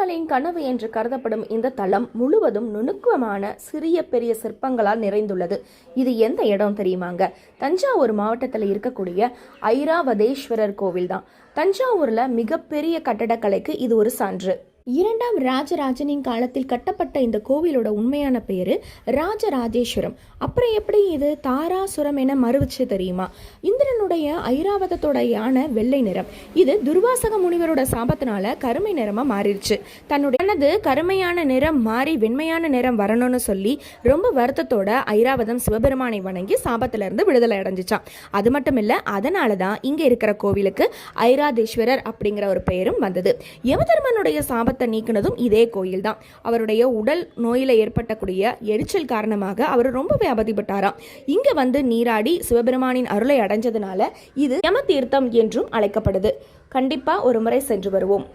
ஏழைகளின் கனவு என்று கருதப்படும் இந்த தலம் முழுவதும் நுணுக்கமான சிறிய பெரிய சிற்பங்களால் நிறைந்துள்ளது. இது எந்த இடம் தெரியுமாங்க? தஞ்சாவூர் மாவட்டத்தில் இருக்கக்கூடிய ஐராவதேஸ்வரர் கோவில் தான் தஞ்சாவூரில் மிகப்பெரிய கட்டடக்கலைக்கு இது ஒரு சான்று. இரண்டாம் ராஜராஜனின் காலத்தில் கட்டப்பட்ட இந்த கோவிலோட உண்மையான பேரு ராஜராஜேஸ்வரம். அப்புறம் எப்படி இது தாராசுரம் என மறுவிச்சு தெரியுமா? இந்திரனுடைய ஐராவதத்தோட யானை வெள்ளை நிறம். இது துர்வாசக முனிவரோட சாபத்தினால கருமை நிறமா மாறிடுச்சு தன்னுடைய கருமையான நிறம் மாறி வெண்மையான நிறம் வரணும்னு சொல்லி ரொம்ப வருத்தத்தோட ஐராவதம் சிவபெருமானை வணங்கி சாபத்துல இருந்து விடுதலை அடைஞ்சிச்சான். அது மட்டும் இல்ல அதனால தான் இங்க இருக்கிற கோவிலுக்கு ஐராதேஸ்வரர் அப்படிங்கிற ஒரு பெயரும் வந்தது. யமதர்மனுடைய சாபத்தை நீக்கினதும் இதே கோயில் தான் அவருடைய உடல் நோயில ஏற்பட்டக்கூடிய எரிச்சல் காரணமாக அவர் ரொம்பவே அவதிப்பட்டாராம். இங்க வந்து நீராடி சிவபெருமானின் அருளை அடைஞ்சதுனால இது யம தீர்த்தம் என்றும் அழைக்கப்படுது. கண்டிப்பா ஒரு முறை சென்று வருவோம்.